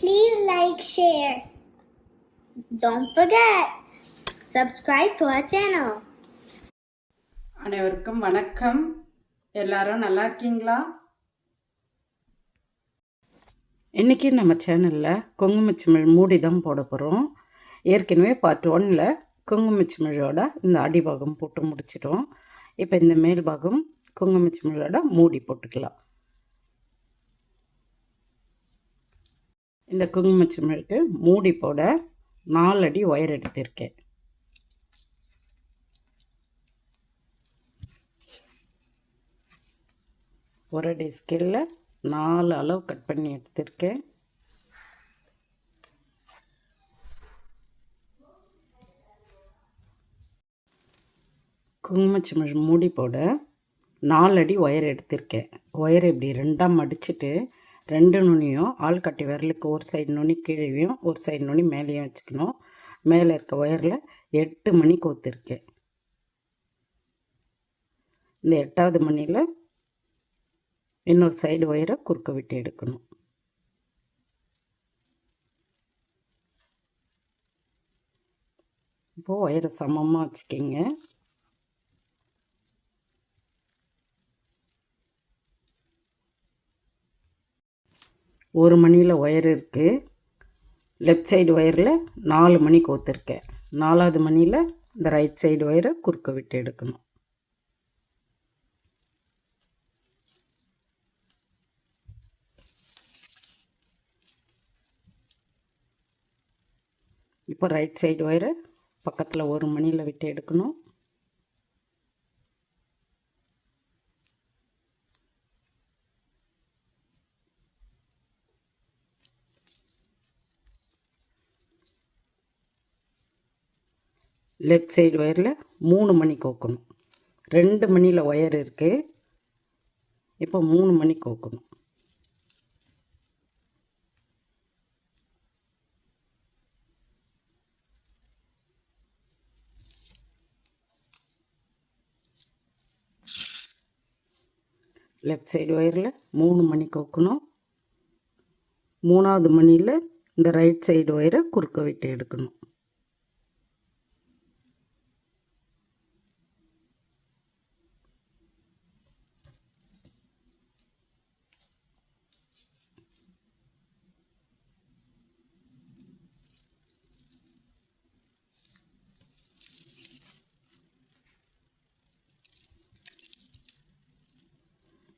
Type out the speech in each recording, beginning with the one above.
Please like, share. Don't forget, subscribe to our channel. அனைவருக்கும் வணக்கம். எல்லாரும் நல்லா இருக்கீங்களா? இன்றைக்கி நம்ம சேனலில் குங்குமச்சிமிழ் மூடி தான் போட போகிறோம் ஏற்கனவே பார்ட் ஒன்னில் குங்குமச்சிமிழோட இந்த அடிபாகம் போட்டு முடிச்சிட்டோம். இப்போ இந்த மேல் பாகம் குங்குமச்சிமிழோட மூடி போட்டுக்கலாம். இந்த குங்குமச்சிமிழுக்கு மூடி போட நாலடி ஒயர் எடுத்திருக்கேன். ஒரு அடி ஸ்கில்ல நாலு அளவு கட் பண்ணி எடுத்திருக்கேன். குங்குமச்சிமிழ் மூடி போட நாலடி ஒயர் எடுத்திருக்கேன். ஒயர் இப்படி ரெண்டாக மடிச்சிட்டு ரெண்டு நுனியும் ஆள்காட்டி விரலுக்கு ஒரு சைடு நுனி கீழேயும் ஒரு சைடு நுனி மேலேயும் வச்சுக்கணும். மேலே இருக்க ஒயரில் எட்டு மணி கோத்துருக்கேன் இந்த எட்டாவது மணியில் இன்னொரு சைடு ஒயரை குறுக்க விட்டு எடுக்கணும். இப்போது ஒயரை சமமாக வச்சுக்கிங்க. ஒரு மணியில் ஒயர் இருக்குது லெஃப்ட் சைடு ஒயரில் நாலு மணி கோத்துருக்கேன் நாலாவது மணியில் இந்த ரைட் சைடு ஒயரை குறுக்க விட்டு எடுக்கணும். இப்போ ரைட் சைடு ஒயரை பக்கத்தில் ஒரு மணியில் விட்டு எடுக்கணும். லெஃப்ட் சைடு ஒயரில் மூணு மணி கோக்கணும். ரெண்டு மணியில் ஒயர் இருக்குது இப்போ மூணு மணி கோக்கணும். லெஃப்ட் சைடு ஒயரில் மூணு மணி கோக்கணும். மூணாவது மணியில் இந்த ரைட் சைடு ஒயரை குறுக்க விட்டு எடுக்கணும்.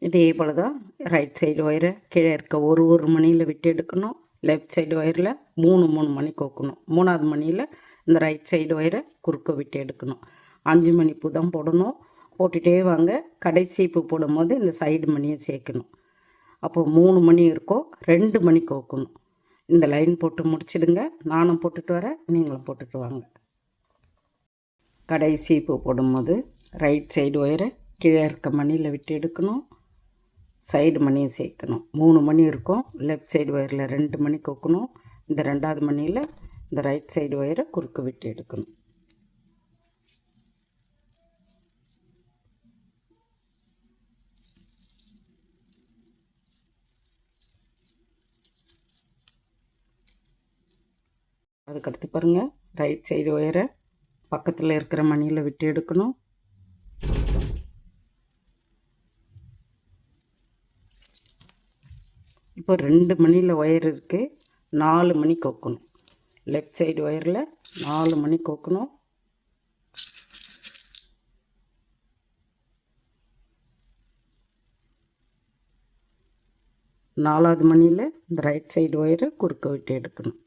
இதே போல் தான் ரைட் சைடு ஒயரை கீழே இருக்க ஒரு ஒரு மணியில் விட்டு எடுக்கணும். லெஃப்ட் சைடு ஒயரில் மூணு மூணு மணி கோக்கணும். மூணாவது மணியில் இந்த ரைட் சைடு ஒயரை குறுக்க விட்டு எடுக்கணும். அஞ்சு மணி பூ தான் போடணும். போட்டுகிட்டே வாங்க. கடைசி பூ போடும்போது இந்த சைடு மணியை சேர்க்கணும். அப்போது மூணு மணி இருக்கோ ரெண்டு மணி கோக்கணும். இந்த லைன் போட்டு முடிச்சிடுங்க. நானும் போட்டுட்டு வரேன். நீங்களும் போட்டுட்டு வாங்க. கடைசி பூ போடும்போது ரைட் சைடு ஒயரை கீழே இருக்க மணியில் விட்டு எடுக்கணும். சைடு மணியை சேர்க்கணும். மூணு மணி இருக்கும். லெஃப்ட் சைடு ஒயரில் ரெண்டு மணி கொக்கணும். இந்த ரெண்டாவது மணியில் இந்த ரைட் சைடு ஒயரை குறுக்கு விட்டு எடுக்கணும். அதுக்கடுத்து பாருங்கள் ரைட் சைடு ஒயரை பக்கத்தில் இருக்கிற மணியில் விட்டு எடுக்கணும். இப்போ ரெண்டு மணியில் ஒயர் இருக்குது நாலு மணி கோக்கணும். லெஃப்ட் சைடு ஒயரில் நாலு மணி கோக்கணும். நாலாவது மணியில் இந்த ரைட் சைடு ஒயரை குறுக்க விட்டு எடுக்கணும்.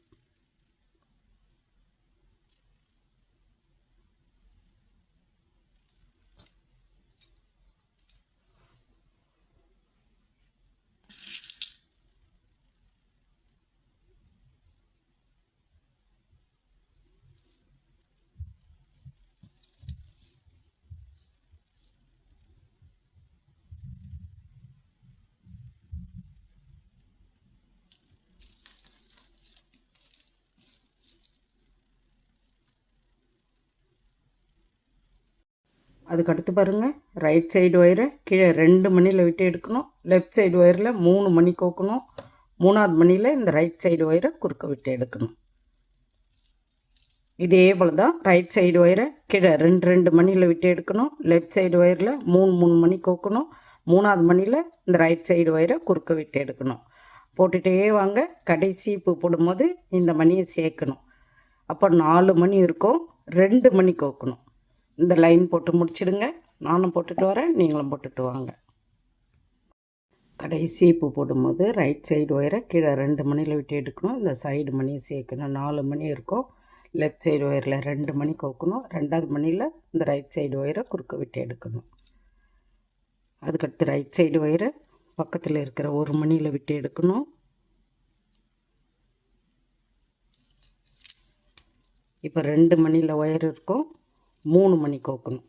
அதுக்கு அடுத்து பாருங்கள் ரைட் சைடு ஒயரை கீழே ரெண்டு மணியில் விட்டு எடுக்கணும். லெஃப்ட் சைடு ஒயரில் மூணு மணி கோக்கணும். மூணாவது மணியில் இந்த ரைட் சைடு ஒயரை குறுக்க விட்டு எடுக்கணும். இதே போல் தான் ரைட் சைடு ஒயரை கீழே ரெண்டு ரெண்டு மணியில் விட்டு எடுக்கணும். லெஃப்ட் சைடு ஒயரில் மூணு மூணு மணி கோக்கணும். மூணாவது மணியில் இந்த ரைட் சைடு ஒயரை குறுக்க விட்டு எடுக்கணும். போட்டுகிட்டே வாங்க. கடைசி பூ போடும்போது இந்த மணியை சேர்க்கணும். அப்போ நாலு மணி இருக்கும். ரெண்டு மணி கோக்கணும். இந்த லைன் போட்டு முடிச்சிடுங்க. நானும் போட்டுட்டு வரேன். நீங்களும் போட்டுட்டு வாங்க. கடைசி பூ போடும்போது ரைட் சைடு ஒயரை கீழே ரெண்டு மணியில் விட்டு எடுக்கணும். இந்த சைடு மணியை சேர்க்கணும். நாலு மணி இருக்கும். லெஃப்ட் சைடு ஒயரில் ரெண்டு மணி கோக்கணும். ரெண்டாவது மணியில் இந்த ரைட் சைடு ஒயரை குறுக்க விட்டு எடுக்கணும். அதுக்கடுத்து ரைட் சைடு ஒயரை பக்கத்தில் இருக்கிற ஒரு மணியில் விட்டு எடுக்கணும். இப்போ ரெண்டு மணியில் ஒயர் இருக்கும். மூணு மணி கோக்கணும்.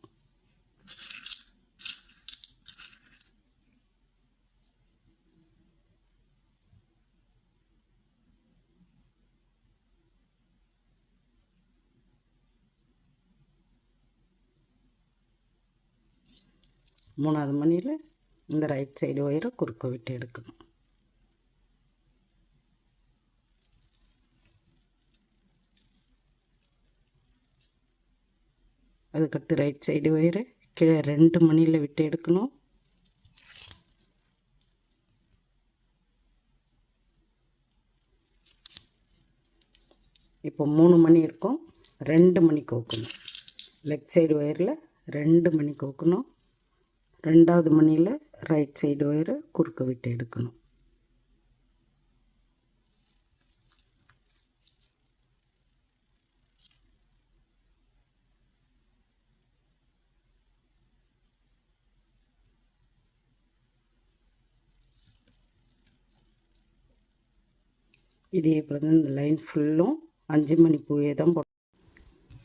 மூணாவது மணியில் இந்த ரைட் சைடு ஒயரை குறுக்க விட்டு எடுக்கணும். அதுக்கடுத்து ரைட் சைடு ஒயரு கீழே ரெண்டு மணியில் விட்டு எடுக்கணும். இப்போ மூணு மணி இருக்கும். ரெண்டு மணி கோக்கணும். லெஃப்ட் சைடு ஒயரில் ரெண்டு மணி கோக்கணும். ரெண்டாவது மணியில் ரைட் சைடு ஒயரை குறுக்க விட்டு எடுக்கணும். இதே போல் தான் இந்த லைன் ஃபுல்லும் அஞ்சு மணி பூவே தான் போட்டு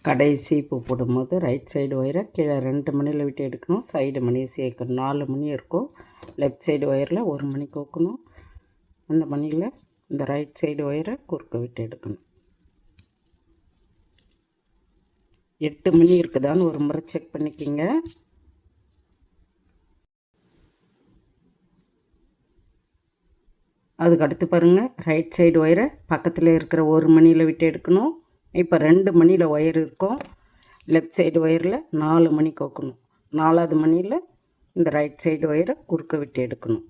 கடைசி பூ போடும்போது ரைட் சைடு ஒயரை கீழே ரெண்டு மணியில் விட்டு எடுக்கணும் சைடு மணியை சேர்க்கணும். நாலு மணி இருக்கும். லெஃப்ட் சைடு ஒயரில் ஒரு மணி கோக்கணும். அந்த மணியில் இந்த ரைட் சைடு ஒயரை குறுக்க விட்டு எடுக்கணும். எட்டு மணி இருக்குதான்னு ஒரு முறை செக் பண்ணிக்கிங்க. அதுக்கு அடுத்து பாருங்கள் ரைட் சைடு ஒயரை பக்கத்தில் இருக்கிற ஒரு மணியில் விட்டு எடுக்கணும். இப்போ ரெண்டு மணியில் ஒயர் இருக்கும். லெஃப்ட் சைடு ஒயரில் நாலு மணி கோக்கணும். நாலாவது மணியில் இந்த ரைட் சைடு ஒயரை குறுக்க விட்டு எடுக்கணும்.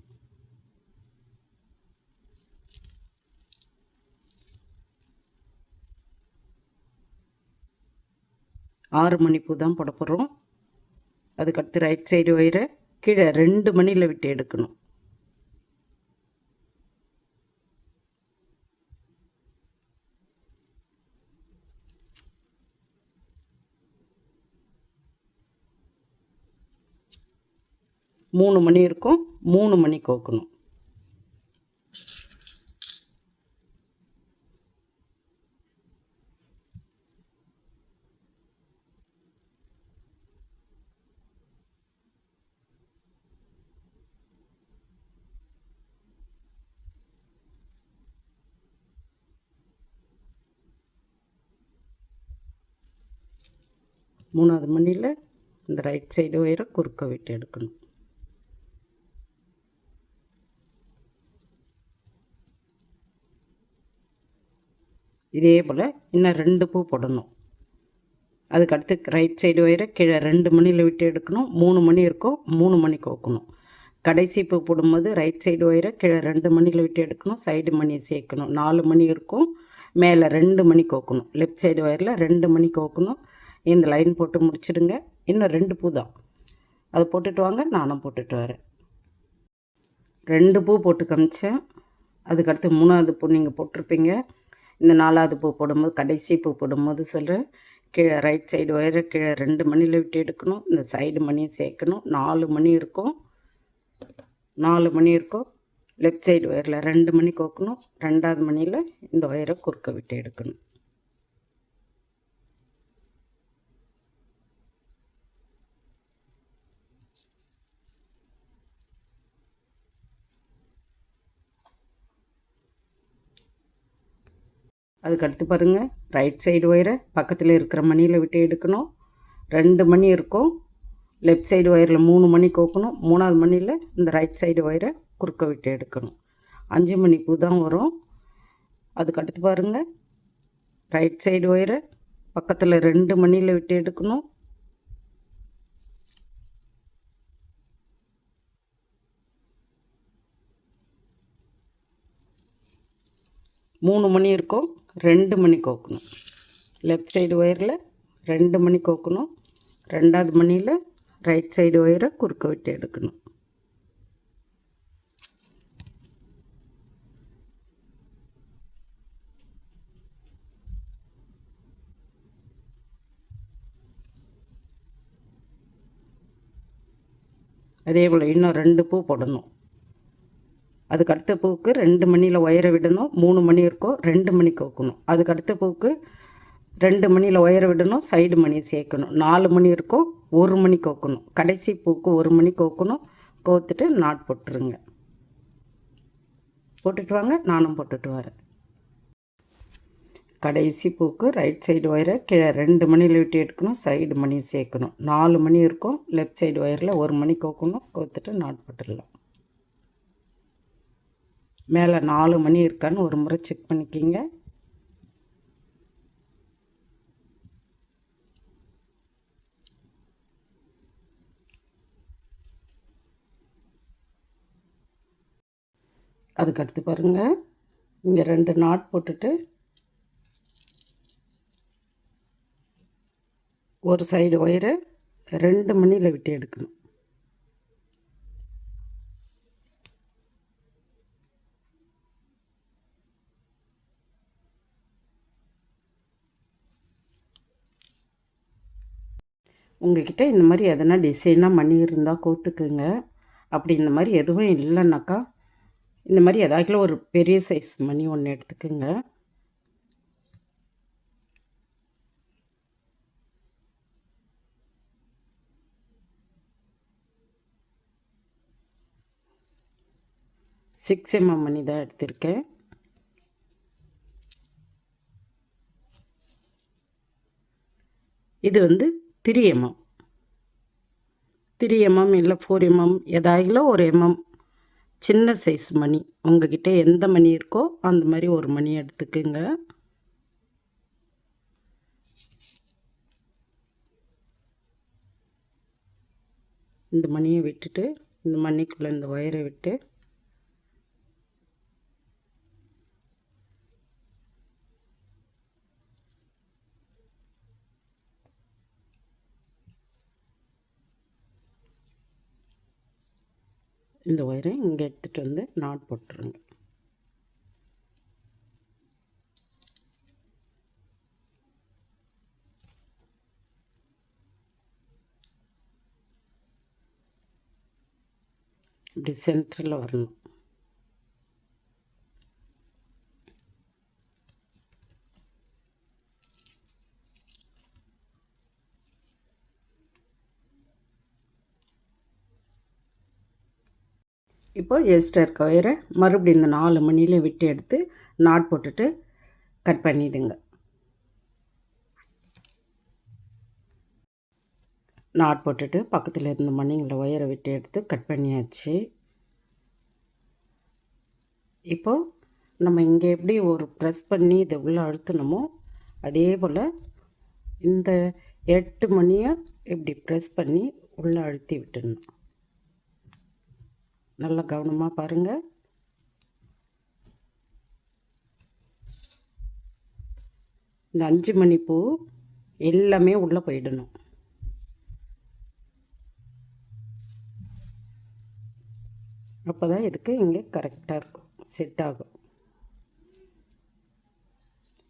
ஆறு மணி பூ தான் போட போகிறோம் அதுக்கடுத்து ரைட் சைடு ஒயரை கீழே ரெண்டு மணியில் விட்டு எடுக்கணும். மூணு மணி இருக்கும் மூணு மணி கோக்கணும். மூணாவது மணியில் இந்த ரைட் சைடு ஒயரை குறுக்க விட்டு எடுக்கணும். இதே போல் இன்னும் ரெண்டு பூ போடணும். அதுக்கு அடுத்து ரைட் சைடு ஒயரை கீழே ரெண்டு மணியில் விட்டு எடுக்கணும். மூணு மணி இருக்கும் மூணு மணி கோக்கணும். கடைசி பூ போடும்போது ரைட் சைடு ஒயரை கீழே ரெண்டு மணியில் விட்டு எடுக்கணும். சைடு மணியை சேர்க்கணும். நாலு மணி இருக்கும் மேலே ரெண்டு மணி கோக்கணும். லெஃப்ட் சைடு ஒயரில் ரெண்டு மணி கோக்கணும். இந்த லைன் போட்டு முடிச்சுடுங்க. இன்னும் ரெண்டு பூ தான். அதை போட்டுட்டு வாங்க நானும் போட்டுட்டு வரேன். ரெண்டு பூ போட்டு காமிச்சேன். அதுக்கடுத்து மூணாவது பூ நீங்கள் போட்டிருப்பீங்க. இந்த நாலாவது பூ போடும்போது கடைசி பூ போடும்போது சொல்கிறேன் கீழே ரைட் சைடு ஒயரை கீழே ரெண்டு மணியில் விட்டு எடுக்கணும். இந்த சைடு மணியை சேர்க்கணும். நாலு மணி இருக்கும். நாலு மணி இருக்கும். லெஃப்ட் சைடு ஒயரில் ரெண்டு மணி கோக்கணும். ரெண்டாவது மணியில் இந்த ஒயரை குறுக்க விட்டு எடுக்கணும். அதுக்கு அடுத்து பாருங்கள் ரைட் சைடு ஒயரை பக்கத்தில் இருக்கிற மணியில் விட்டு எடுக்கணும். ரெண்டு மணி இருக்கும். லெஃப்ட் சைடு ஒயரில் மூணு மணி கோக்கணும். மூணாவது மணியில் இந்த ரைட் சைடு ஒயரை குறுக்க விட்டு எடுக்கணும். அஞ்சு மணி பூ தான் வரும். அதுக்கு அடுத்து பாருங்கள் ரைட் சைடு ஒயரை பக்கத்தில் ரெண்டு மணியில் விட்டு எடுக்கணும். மூணு மணி இருக்கும். ரெண்டு மணி கோக்கணும். லெஃப்ட் சைடு ஒயரில் ரெண்டு மணி கோக்கணும். ரெண்டாவது மணியில் ரைட் சைடு ஒயரை குறுக்க விட்டு எடுக்கணும். அதே போல் இன்னும் ரெண்டு பூ போடணும். அதுக்கு அடுத்த பூவுக்கு ரெண்டு மணியில் ஒயரை விடணும் மூணு மணி இருக்கும் ரெண்டு மணி கோக்கணும் அதுக்கு அடுத்த பூவுக்கு ரெண்டு மணியில் ஒயரை விடணும் சைடு மணி சேர்க்கணும். நாலு மணி இருக்கும் ஒரு மணி கோக்கணும் கடைசி பூக்கு ஒரு மணி கோக்கணும் கோத்துட்டு நாட் போட்டுருங்க. போட்டுட்டு வாங்க நானும் போட்டுட்டு வரேன். கடைசி பூக்கு ரைட் சைடு ஒயரை கீழே ரெண்டு மணியில் விட்டு எடுக்கணும் சைடு மணி சேர்க்கணும். நாலு மணி இருக்கும் லெஃப்ட் சைடு ஒயரில் ஒரு மணி கோக்கணும் கோத்துட்டு நாட் போட்டுடலாம். மேலே நாலு மணி இருக்கான்னு ஒரு முறை செக் பண்ணிக்கிங்க. அதுக்கடுத்து பாருங்கள் இங்கே ரெண்டு நாட் போட்டுட்டு ஒரு சைடு ஒயரை ரெண்டு மணியில் விட்டு எடுக்கணும். உங்கள்கிட்ட இந்த மாதிரி எதனா டிசைனாக மணி இருந்தால் கோத்துக்குங்க. அப்படி இந்த மாதிரி எதுவும் இல்லைன்னாக்கா இந்த மாதிரி ஏதாக்கில் ஒரு பெரிய சைஸ் மணி ஒன்று எடுத்துக்குங்க. சிக்ஸ் எம்எம் மணி தான் எடுத்திருக்கேன். இது வந்து த்ரீ எம்எம் த்ரீ எம்எம் இல்லை ஃபோர் எம்எம் எதாயிலும் ஒரு எம்எம் சின்ன சைஸ் மணி. உங்ககிட்ட எந்த மணி இருக்கோ அந்த மாதிரி ஒரு மணி எடுத்துக்குங்க. இந்த மணியை விட்டுட்டு இந்த மணிக்குள்ளே இந்த ஒயரை விட்டு இந்த ஒயரை இங்கே எடுத்துகிட்டு வந்து நாட் போட்டுருங்க. இப்படி சென்டரில் வரணும். இப்போது எஸ்டர் கயிறை ஒயரை மறுபடியும் இந்த நாலு மணியில் விட்டு எடுத்து நாட் போட்டுட்டு கட் பண்ணிவிடுங்க நாட் போட்டுட்டு பக்கத்தில் இருந்த மணிங்களை ஒயரை விட்டு எடுத்து கட் பண்ணியாச்சு. இப்போது நம்ம இங்கே எப்படி ஒரு ப்ரெஸ் பண்ணி இதை உள்ளே அழுத்தணுமோ அதே போல் இந்த எட்டு மணியை இப்படி ப்ரெஸ் பண்ணி உள்ளே அழுத்தி விட்டுடணும். நல்லா கவனமாக பாருங்கள் இந்த அஞ்சு மணி பூ எல்லாமே உள்ளே போயிடணும். அப்போ தான் இதுக்கு இங்கே கரெக்டாக இருக்கும். செட் ஆகும்.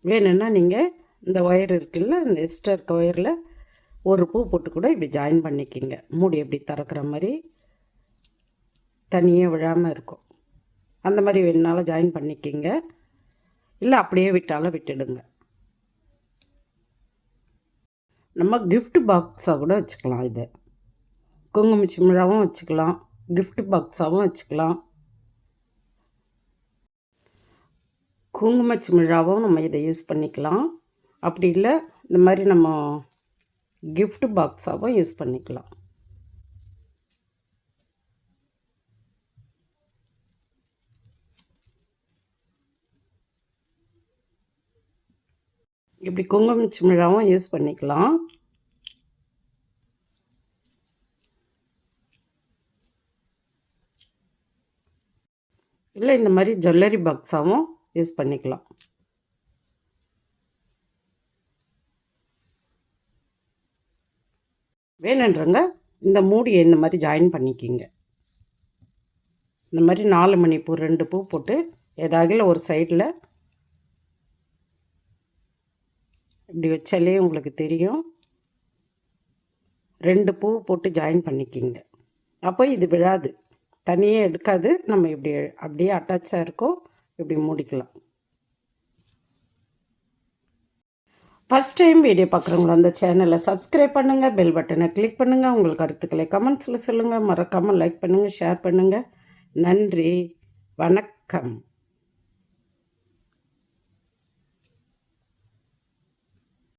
வேணும்னா நீங்கள் இந்த ஒயர் இருக்குல்ல இந்த எக்ஸ்ட்ரா இருக்க ஒயரில் ஒரு பூ போட்டு கூட இப்படி ஜாயின் பண்ணிக்கிங்க. மூடி எப்படி திறக்கிற மாதிரி தனியே விழாமல் இருக்கும். அந்த மாதிரி வேணுனாலும் ஜாயின் பண்ணிக்கிங்க. இல்லை அப்படியே விட்டாலும் விட்டுடுங்க. நம்ம கிஃப்ட் பாக்ஸாக கூட வச்சுக்கலாம் இதை. குங்கும சிமிழாவும் வச்சுக்கலாம். கிஃப்ட் பாக்ஸாகவும் வச்சுக்கலாம். குங்கும சிமிழாவும் நம்ம இதை யூஸ் பண்ணிக்கலாம். அப்படி இல்லை இந்த மாதிரி நம்ம கிஃப்ட் பாக்ஸாகவும் யூஸ் பண்ணிக்கலாம். இப்படி குங்குமம் சிமிழாவும் யூஸ் பண்ணிக்கலாம். இல்லை இந்த மாதிரி ஜுவல்லரி பாக்ஸாகவும் யூஸ் பண்ணிக்கலாம். வேணுன்றங்க இந்த மூடியை இந்த மாதிரி ஜாயின் பண்ணிக்கிங்க. இந்த மாதிரி நாலு மணி பூ ரெண்டு பூ போட்டு ஏதாகில ஒரு சைடில் இப்படி வச்சாலே உங்களுக்கு தெரியும். ரெண்டு பூ போட்டு ஜாயின் பண்ணிக்கிங்க. அப்போ இது விழாது. தனியே எடுக்காது. நம்ம இப்படி அப்படியே அட்டாச்சாக இருக்கோ இப்படி மூடிக்கலாம். ஃபஸ்ட் டைம் வீடியோ பார்க்குறவங்கள அந்த சேனலை சப்ஸ்கிரைப் பண்ணுங்கள் பெல் பட்டனை கிளிக் பண்ணுங்கள் உங்கள் கருத்துக்களை கமெண்ட்ஸில் சொல்லுங்கள் மறக்காமல் லைக் பண்ணுங்கள் ஷேர் பண்ணுங்கள் நன்றி. வணக்கம்.